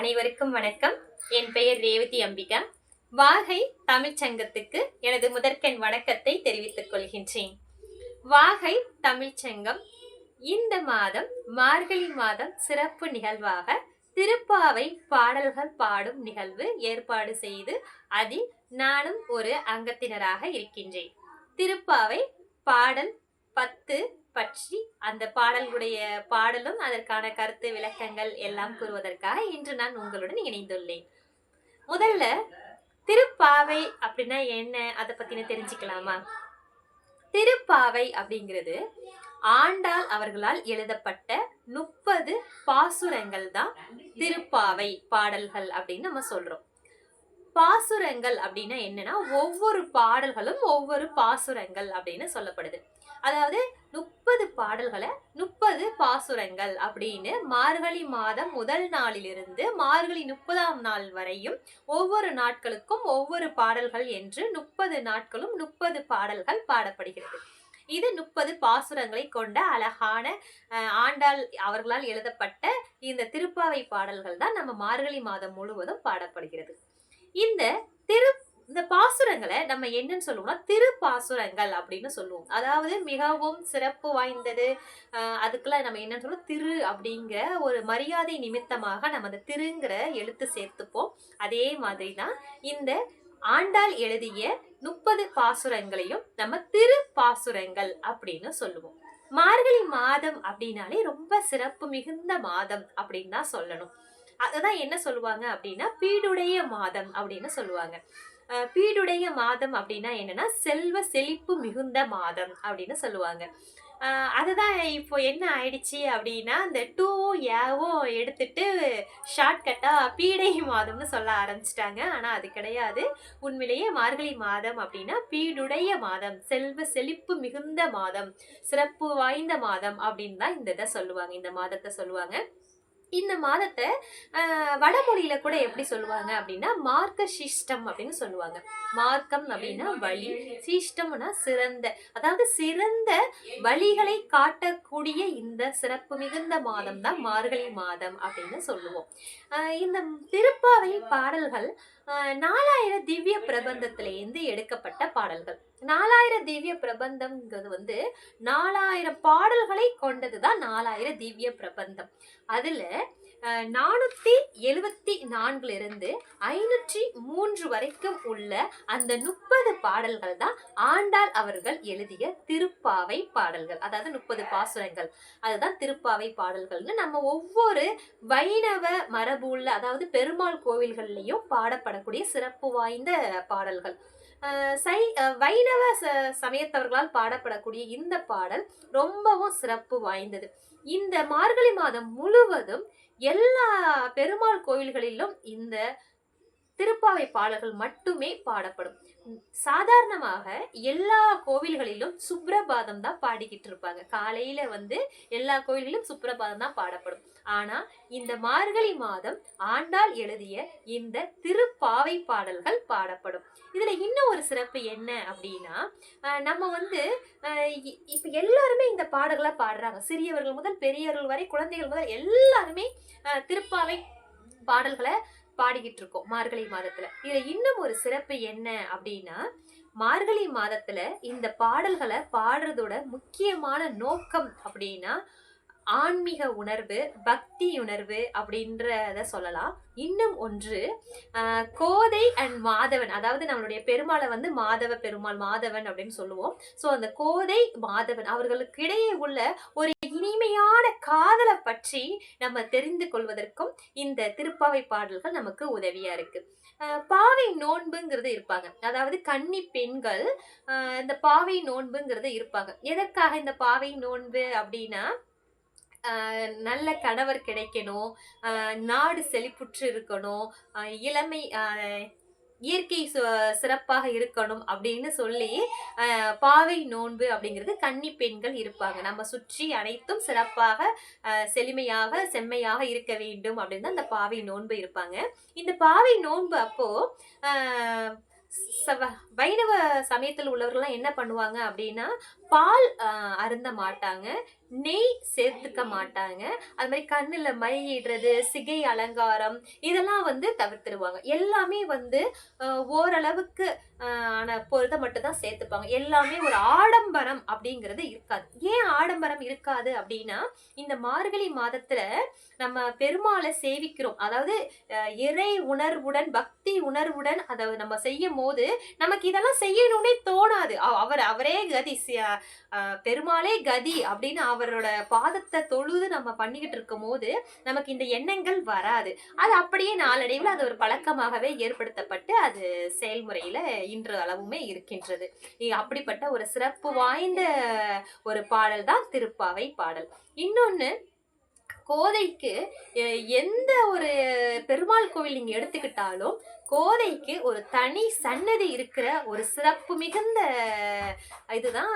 அனைவருக்கும் வணக்கம். என் பெயர் ரேவதி அம்பிகா. வாகை தமிழ்ச் சங்கத்துக்கு எனது முதற்கண் வணக்கத்தை தெரிவித்துக் கொள்கின்றேன். வாகை தமிழ்ச் சங்கம் இந்த மாதம் மார்கழி மாதம் சிறப்பு நிகழ்வாக திருப்பாவை பாடல்கள் பாடும் நிகழ்வு ஏற்பாடு செய்து அதில் நானும் ஒரு அங்கத்தினராக இருக்கின்றேன். திருப்பாவை பாடல் பத்து பற்றி அந்த பாடல்களுடைய பாடலும் அதற்கான கருத்து விளக்கங்கள் எல்லாம் கூறுவதற்காக இன்று நான் உங்களுடன் இணைந்துள்ளேன். முதல்ல திருப்பாவை அப்படின்னா என்ன? அதை பத்தின தெரிஞ்சுக்கலாமா? திருப்பாவை அப்படிங்கிறது ஆண்டாள் அவர்களால் எழுதப்பட்ட முப்பது பாசுரங்கள் தான் திருப்பாவை பாடல்கள் அப்படின்னு நம்ம சொல்றோம். பாசுரங்கள் அப்படின்னா என்னன்னா ஒவ்வொரு பாடல்களும் ஒவ்வொரு பாசுரங்கள் அப்படின்னு சொல்லப்படுது. அதாவது முப்பது பாடல்களை முப்பது பாசுரங்கள் அப்படின்னு மார்கழி மாதம் முதல் நாளிலிருந்து மார்கழி முப்பதாம் நாள் வரையும் ஒவ்வொரு நாட்களுக்கும் ஒவ்வொரு பாடல்கள் என்று முப்பது நாட்களும் முப்பது பாடல்கள் பாடப்படுகிறது. இது முப்பது பாசுரங்களை கொண்ட அழகான ஆண்டாள் அவர்களால் எழுதப்பட்ட இந்த திருப்பாவை பாடல்கள் தான் நம்ம மார்கழி மாதம் முழுவதும் பாடப்படுகிறது. இந்த திரு இந்த பாசுரங்களை நம்ம என்னன்னு சொல்லுவோம்னா திருப்பாசுரங்கள் அப்படின்னு சொல்லுவோம். அதாவது மிகவும் சிறப்பு வாய்ந்தது. அதுக்கெல்லாம் நம்ம என்னன்னு சொல்லுவோம்? திரு அப்படிங்கிற ஒரு மரியாதை நிமித்தமாக நம்ம அந்த திருங்கிற எழுத்து சேர்த்துப்போம். அதே மாதிரி தான் இந்த ஆண்டாள் எழுதிய முப்பது பாசுரங்களையும் நம்ம திரு பாசுரங்கள் அப்படின்னு சொல்லுவோம். மார்கழி மாதம் அப்படின்னாலே ரொம்ப சிறப்பு மிகுந்த மாதம் அப்படின்னு தான் சொல்லணும். அதுதான் என்ன சொல்லுவாங்க அப்படின்னா பீடுடைய மாதம் அப்படின்னு சொல்லுவாங்க. பீடுடைய மாதம் அப்படின்னா என்னன்னா செல்வ செழிப்பு மிகுந்த மாதம் அப்படின்னு சொல்லுவாங்க. அதுதான் இப்போ என்ன ஆயிடுச்சு அப்படின்னா இந்த டூவும் ஏவும் எடுத்துட்டு ஷார்ட்கட்டாக பீடை மாதம்னு சொல்ல ஆரம்பிச்சிட்டாங்க. ஆனால் அது கிடையாது. உண்மையிலேயே மார்கழி மாதம் அப்படின்னா பீடுடைய மாதம் செல்வ செழிப்பு மிகுந்த மாதம் சிறப்பு வாய்ந்த மாதம் அப்படின்னு தான் இந்த இதை சொல்லுவாங்க இந்த மாதத்தை சொல்லுவாங்க. இந்த மாதத்தை வடமொழியில் வடமொழியில கூட எப்படி சொல்லுவாங்க அப்படின்னா மார்க்க சிஷ்டம் அப்படின்னு சொல்லுவாங்க. மார்க்கம் அப்படின்னா வழி சிஷ்டம்னா சிறந்த அதாவது சிறந்த வழிகளை காட்டக்கூடிய இந்த சிறப்பு மிகுந்த மாதம் தான் மார்கழி மாதம் அப்படின்னு சொல்லுவோம். இந்த திருப்பாவை பாடல்கள் நாலாயிர நாலாயிரம் திவ்ய பிரபந்தத்திலேருந்து எடுக்கப்பட்ட பாடல்கள். நாலாயிரம் திவ்ய பிரபந்தம்ங்கிறது வந்து நாலாயிரம் பாடல்களை கொண்டதுதான் நாலாயிரம் திவ்ய பிரபந்தம். அதுல நானூற்றி எழுபத்தி நான்கிலிருந்து ஐநூற்றி மூன்று வரைக்கும் உள்ள அந்த முப்பது பாடல்கள் தான் ஆண்டாள் அவர்கள் எழுதிய திருப்பாவை பாடல்கள். அதாவது முப்பது பாசுரங்கள். அதுதான் திருப்பாவை பாடல்கள்னு நம்ம ஒவ்வொரு வைணவ மரபுள்ள அதாவது பெருமாள் கோவில்கள்லையும் பாடப்படக்கூடிய சிறப்பு வாய்ந்த பாடல்கள். சை வைணவ ச- சமயத்தவர்களால் பாடப்படக்கூடிய இந்த பாடல் ரொம்பவும் சிறப்பு வாய்ந்தது. இந்த மார்கழி மாதம் முழுவதும் எல்லா பெருமாள் கோயில்களிலும் இந்த திருப்பாவை பாடல்கள் மட்டுமே பாடப்படும். சாதாரணமாக எல்லா கோவில்களிலும் சுப்ரபாதம் தான் பாடிக்கிட்டு இருப்பாங்க. காலையில வந்து எல்லா கோயில்களிலும் சுப்ரபாதம் தான் பாடப்படும். ஆனா இந்த மார்கழி மாதம் ஆண்டாள் எழுதிய இந்த திருப்பாவை பாடல்கள் பாடப்படும். இதுல இன்னும் ஒரு சிறப்பு என்ன அப்படின்னா நம்ம வந்து இப்ப எல்லாருமே இந்த பாடல்களை பாடுறாங்க. சிறியவர்கள் முதல் பெரியவர்கள் வரை குழந்தைகள் முதல் எல்லாருமே திருப்பாவை பாடல்களை பாடிக்கிட்டு இருக்கோம் மார்கழி மாதத்துல. இதுல இன்னும் ஒரு சிறப்பு என்ன அப்படின்னா மார்கழி மாதத்துல இந்த பாடல்களை பாடுறதோட முக்கியமான நோக்கம் அப்படின்னா ஆன்மீக உணர்வு பக்தி உணர்வு அப்படின்றத சொல்லலாம். இன்னும் ஒன்று கோதை அண்ட் மாதவன். அதாவது நம்மளுடைய பெருமாளை வந்து மாதவ பெருமாள் மாதவன் அப்படின்னு சொல்லுவோம். ஸோ அந்த கோதை மாதவன் அவர்களுக்கு இடையே உள்ள ஒரு இனிமையான காதலை பற்றி நம்ம தெரிந்து கொள்வதற்கும் இந்த திருப்பாவை பாடல்கள் நமக்கு உதவியா இருக்கு. பாவை நோன்புங்கிறது இருப்பாங்க. அதாவது கன்னி பெண்கள் இந்த பாவை நோன்புங்கிறது இருப்பாங்க. எதற்காக இந்த பாவை நோன்பு அப்படின்னா நல்ல கணவர் கிடைக்கணும். நாடு செழிப்புற்று இருக்கணும். இளமை இயற்கை சு- சிறப்பாக இருக்கணும் அப்படின்னு சொல்லி பாவை நோன்பு அப்படிங்கிறது கன்னி பெண்கள் இருப்பாங்க. நம்ம சுற்றி அனைத்தும் சிறப்பாக செழுமையாக செம்மையாக இருக்க வேண்டும் அப்படின்னு தான் அந்த பாவை நோன்பு இருப்பாங்க. இந்த பாவை நோன்பு அப்போ வைணவ சமயத்தில் உள்ளவர்கள்லாம் என்ன பண்ணுவாங்க அப்படின்னா பால் அருந்த மாட்டாங்க. நெய் சேர்த்துக்க மாட்டாங்க. அது மாதிரி கண்ணில் மையிடுறது சிகை அலங்காரம் இதெல்லாம் வந்து தவிர்த்துருவாங்க. எல்லாமே வந்து ஓரளவுக்கு ஆன பொருதை மட்டும் தான் சேர்த்துப்பாங்க. எல்லாமே ஒரு ஆடம்பரம் அப்படிங்கிறது இருக்காது. ஏன் ஆடம்பரம் இருக்காது அப்படின்னா இந்த மார்கழி மாதத்துல நம்ம பெருமாளை சேவிக்கிறோம். அதாவது இறை உணர்வுடன் பக்தி உணர்வுடன் அதை நம்ம செய்யும் போது நமக்கு இதெல்லாம் செய்யணும்னே தோணாது. அவர் அவரே கதி பெருமாளே கதி அப்படின்னு அவரோட பாதத்தை தொழுது நம்ம பண்ணிக்கிட்டு இருக்கும் போது நமக்கு இந்த எண்ணங்கள் வராது. அது அப்படியே நாளடைவில் அது ஒரு பழக்கமாகவே ஏற்படுத்தப்பட்டு அது செயல்முறையில் இன்று அளவுமே இருக்கின்றது. இ- அப்படிப்பட்ட ஒரு சிறப்பு வாய்ந்த ஒரு பாடல் தான் திருப்பாவை பாடல். இன்னொன்று கோதைக்கு எந்த ஒரு பெருமாள் கோவில் நீங்கள் எடுத்துக்கிட்டாலும் கோதைக்கு ஒரு தனி சன்னதி இருக்கிற ஒரு சிறப்பு மிகுந்த இதுதான்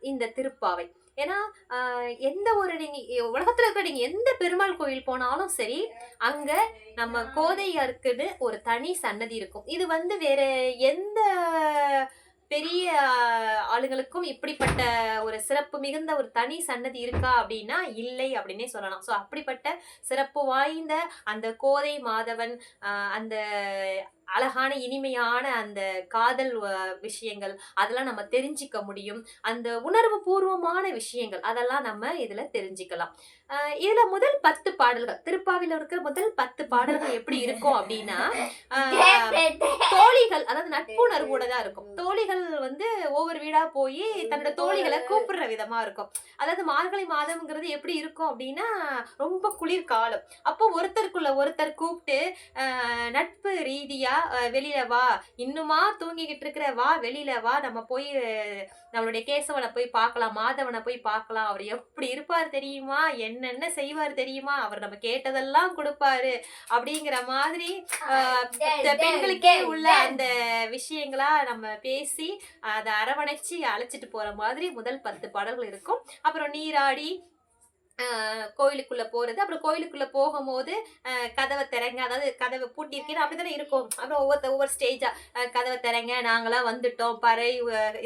இந்த திருப்பாவை. ஏன்னா எந்த ஒரு நீங்கள் உலகத்தில் இருக்கிற நீங்கள் எந்த பெருமாள் கோயில் போனாலும் சரி அங்கே நம்ம கோதையாருக்குன்னு ஒரு தனி சன்னதி இருக்கும். இது வந்து வேற எந்த பெரிய ஆளுங்களுக்கும் இப்படிப்பட்ட ஒரு சிறப்பு மிகுந்த ஒரு தனி சன்னதி இருக்கா அப்படின்னா இல்லை அப்படின்னே சொல்லலாம். ஸோ அப்படிப்பட்ட சிறப்பு வாய்ந்த அந்த கோதை மாதவன் அந்த அழகான இனிமையான அந்த காதல் விஷயங்கள் அதெல்லாம் நம்ம தெரிஞ்சிக்க முடியும். அந்த உணர்வு பூர்வமான விஷயங்கள் அதெல்லாம் நம்ம இதில் தெரிஞ்சுக்கலாம். இதில் முதல் பத்து பாடல்கள் திருப்பாவில இருக்கிற முதல் பத்து பாடல்கள் எப்படி இருக்கும் அப்படின்னா தோழிகள் அதாவது நட்புணர்வோட தான் இருக்கும். தோழிகள் வந்து ஒவ்வொரு வீடாக போய் தன்னோட தோழிகளை கூப்பிடுற விதமாக இருக்கும். அதாவது மார்கழி மாதம்ங்கிறது எப்படி இருக்கும் அப்படின்னா ரொம்ப குளிர் காலம் அப்போ ஒருத்தருக்குள்ள ஒருத்தர் கூப்பிட்டு நட்பு ரீதியாக வெளியில வா. இன்னுமா தூங்கிக்கிட்டு இருக்கிற வா வெளியில வா. நம்ம போய் நம்மளுடைய கேசவனை போய் பார்க்கலாம் மாதவனை போய் பார்க்கலாம். அவர் எப்படி இருப்பார் தெரியுமா? என்னென்ன செய்வார் தெரியுமா? அவர் நம்ம கேட்டதெல்லாம் கொடுப்பாரு. அப்படிங்கிற மாதிரி பெண்களுக்கே உள்ள அந்த விஷயங்களா நம்ம பேசி அதை அரவணைச்சு அழைச்சிட்டு போற மாதிரி முதல் பத்து பாடல்கள் இருக்கும். அப்புறம் நீராடி கோயிலுக்குள்ளே போகிறது அப்புறம் கோயிலுக்குள்ளே போகும்போது கதவை திறங்க அதாவது கதவை பூட்டியிருக்கீங்க அப்படிதானே இருக்கும். அப்புறம் ஒவ்வொருத்த ஒவ்வொரு ஸ்டேஜாக கதவை திறங்க நாங்களாம் வந்துட்டோம். பறை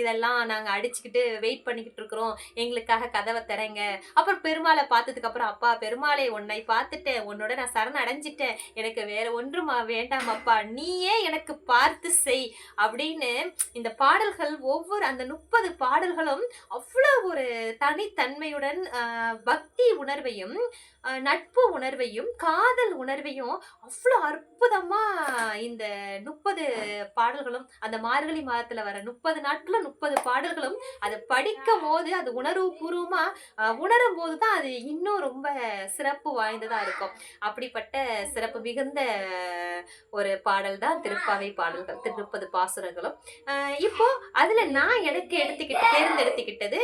இதெல்லாம் நாங்கள் அடிச்சுக்கிட்டு வெயிட் பண்ணிக்கிட்டு இருக்கிறோம். எங்களுக்காக கதவை திறங்க. அப்புறம் பெருமாளை பார்த்ததுக்கப்புறம் அப்பா பெருமாளை உன்னை பார்த்துட்டேன். உன்னோட நான் சரண் அடைஞ்சிட்டேன் எனக்கு வேற ஒன்றுமா வேண்டாம் அப்பா. நீயே எனக்கு பார்த்து செய். அப்படின்னு இந்த பாடல்கள் ஒவ்வொரு அந்த முப்பது பாடல்களும் அவ்வளோ ஒரு தனித்தன்மையுடன் பக்தி பக்தி உணர்வையும் நட்பு உணர்வையும் காதல் உணர்வையும் அவ்வளோ அற்புதமா இந்த முப்பது பாடல்களும் அந்த மார்கழி மாதத்துல வர முப்பது நாட்களும் முப்பது பாடல்களும் அதை படிக்கும் போது அது உணர்வு பூர்வமா உணரும் போது தான் அது இன்னும் ரொம்ப சிறப்பு வாய்ந்ததா இருக்கும். அப்படிப்பட்ட சிறப்பு மிகுந்த ஒரு பாடல் தான் திருப்பாவை பாடல்கள் திரு முப்பது பாசுரங்களும் இப்போ அதுல நான் எனக்கு எடுத்துக்கிட்டு தேர்ந்தெடுத்துக்கிட்டது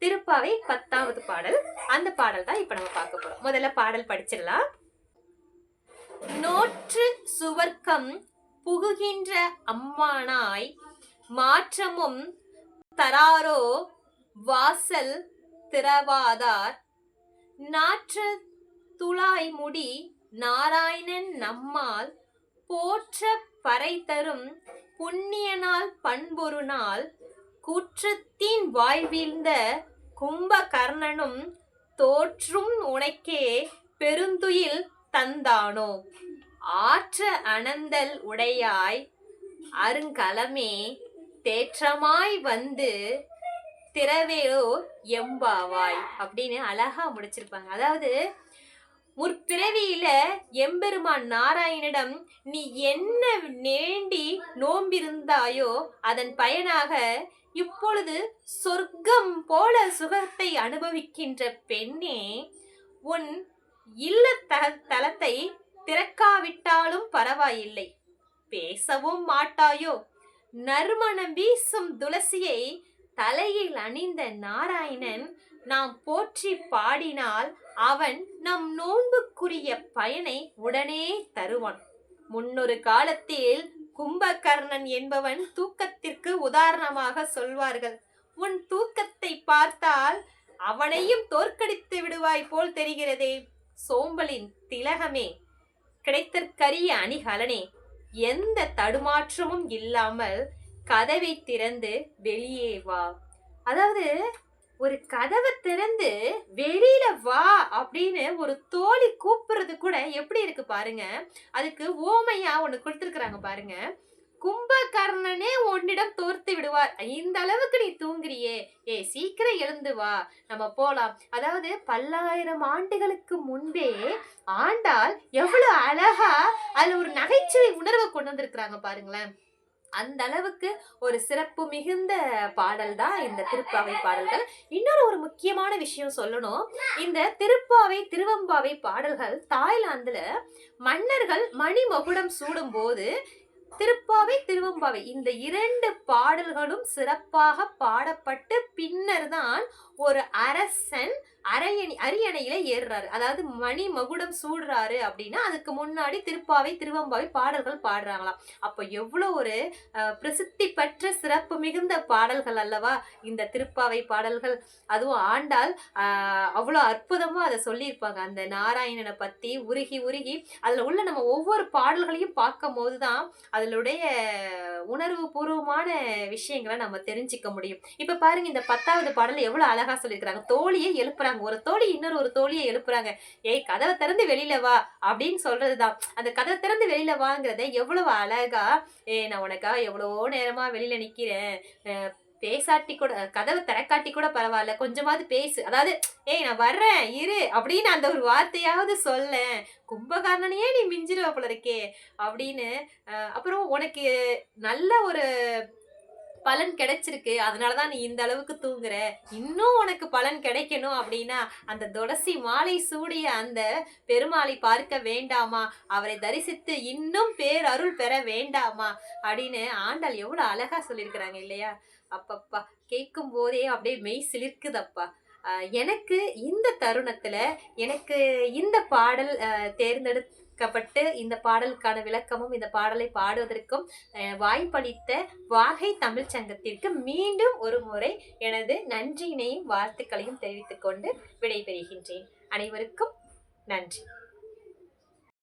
திருப்பாவை பத்தாவது பாடல். அந்த பாடல் தான் இப்ப நம்ம பார்க்க போறோம். முதல்ல பாடல் படிச்சிடலாம். நோற்று சுவர்க்கம் புகுகின்ற அம்மானாய் மாற்றமும் தராரோ வாசல் திறவாதார். நாற்ற துளாய் முடி நாராயணன் நம்மால் போற்ற பறை தரும் புண்ணியனால் பண்பொரு நாள் கூற்றத்தின் வாய்வீழ்ந்த கும்பகர்ணனும் தோற்றும் உனக்கே பெருந்துயில் தந்தானோ? ஆற்ற அனந்தல் உடையாய் அருங்கலமே தேற்றமாய் வந்து திறவேலோ எம்பாவாய்? அப்படின்னு அழகா முடிச்சிருப்பாங்க. அதாவது முற்பிறவியில எம்பெருமான் நாராயணிடம் நீ என்ன நேண்டி நோம்பிருந்தாயோ அதன் பயனாக இப்பொழுது சொர்க்கம் போல சுகத்தை அனுபவிக்கின்ற பெண்ணே உன் இல்ல த- தலத்தை திறக்காவிட்டாலும் பரவாயில்லை. பேசவும் மாட்டாயோ? நறுமணம் வீசும் துளசியை தலையில் அணிந்த நாராயணன் நாம் போற்றி பாடினால் அவன் நம் நோன்புக்குரிய பயனை உடனே தருவான். முன்னொரு காலத்தில் கும்பகர்ணன் என்பவன் தூக்கத்திற்கு உதாரணமாக சொல்வார்கள். உன் தூக்கத்தை பார்த்தால் அவனையும் தோற்கடித்து விடுவாய் போல் தெரிகிறதே சோம்பலின் திலகமே. கிடைத்தற்கரிய அணிகலனே. எந்த தடுமாற்றமும் இல்லாமல் கதவை திறந்து வெளியே வா. அதாவது ஒரு கதவை திறந்து வெளியில வா அப்படின்னு ஒரு தோழி கூப்பிடுறது கூட எப்படி இருக்கு பாருங்க. அதுக்கு ஓமையா ஒன்று கொடுத்துருக்குறாங்க பாருங்க. கும்பகர்ணனே உன்னிடம் தோர்த்து விடுவார். இந்த அளவுக்கு நீ தூங்குறியே? ஏ சீக்கிரம் எழுந்து வா. நம்ம போலாம். அதாவது பல்லாயிரம் ஆண்டுகளுக்கு முன்பே ஆண்டால் எவ்வளவு அழகா அதுல ஒரு நகைச்சுவை உணர்வை கொண்டு வந்திருக்கிறாங்க பாருங்களேன். அந்த அளவுக்கு ஒரு சிறப்பு மிகுந்த பாடல் தான் இந்த திருப்பாவை பாடல்கள். இன்னொரு ஒரு முக்கியமான விஷயம் சொல்லணும். இந்த திருப்பாவை திருவம்பாவை பாடல்கள் தாய்லாந்துல மன்னர்கள் மணிமகுடம் சூடும் போது திருப்பாவை திருவம்பாவை. இந்த இரண்டு பாடல்களும் சிறப்பாக பாடப்பட்டு பின்னர் தான் ஒரு அரசன் அரையணி அரியணையில ஏறுறாரு. அதாவது மணி மகுடம் சூடுறாரு அப்படின்னா அதுக்கு முன்னாடி திருப்பாவை திருவம்பாவை பாடல்கள் பாடுறாங்களாம். அப்போ எவ்வளோ ஒரு பிரசித்தி பெற்ற சிறப்பு மிகுந்த பாடல்கள் அல்லவா இந்த திருப்பாவை பாடல்கள். அதுவும் ஆண்டால் அவ்வளோ அற்புதமாக அதை சொல்லியிருப்பாங்க. அந்த நாராயணனை பற்றி உருகி உருகி அதில் உள்ள நம்ம ஒவ்வொரு பாடல்களையும் பார்க்கும் போது தான் அதனுடைய உணர்வு பூர்வமான விஷயங்களை நம்ம தெரிஞ்சுக்க முடியும். இப்போ பாருங்க இந்த பத்தாவது பாடல் எவ்வளோ அழகாக சொல்லியிருக்கிறாங்க. தோழியை எழுப்புறாங்க. ஒரு தோழி இன்னொரு ஒரு தோழியை எழுப்புறாங்க. ஏய் கதவை திறந்து வெளியில வா அப்படின்னு சொல்றதுதான். அந்த கதவை திறந்து வெளியில வாங்கிறத எவ்வளவு அழகா ஏய் நான் உனக்கா எவ்வளோ நேரமா வெளியில நிக்கிறேன். பேசாட்டி கூட கதவை திறக்காட்டி கூட பரவாயில்ல. கொஞ்சமாவது பேசு. அதாவது ஏய் நான் வர்றேன் இரு அப்படின்னு அந்த ஒரு வார்த்தையாவது சொல்ல கும்பகாரணனையே நீ மிஞ்சிருவ போல இருக்கே அப்படின்னு அப்புறம் உனக்கு நல்ல ஒரு பலன் கிடைச்சிருக்கு. அதனாலதான் நீ இந்த அளவுக்கு தூங்குற. இன்னும் உனக்கு பலன் கிடைக்கணும் அப்படின்னா அந்த துளசி மாலை சூடிய அந்த பெருமாளை பார்க்க வேண்டாமா? அவரை தரிசித்து இன்னும் பேர் அருள் பெற வேண்டாமா? அப்படின்னு ஆண்டாள் எவ்வளவு அழகா சொல்லியிருக்கிறாங்க இல்லையா? அப்பப்பா கேட்கும் போதே அப்படியே மெய் சிலிர்க்குதப்பா. எனக்கு இந்த தருணத்துல எனக்கு இந்த பாடல் ஆஹ் தேர்ந்தெடுக்கப்பட்டு இந்த பாடலுக்கான விளக்கமும் இந்த பாடலை பாடுவதற்கும் வாய்ப்பளித்த வாகை தமிழ்ச் சங்கத்திற்கு மீண்டும் ஒரு முறை எனது நன்றியினையும் வாழ்த்துக்களையும் தெரிவித்துக்கொண்டு விடைபெறுகின்றேன். அனைவருக்கும் நன்றி.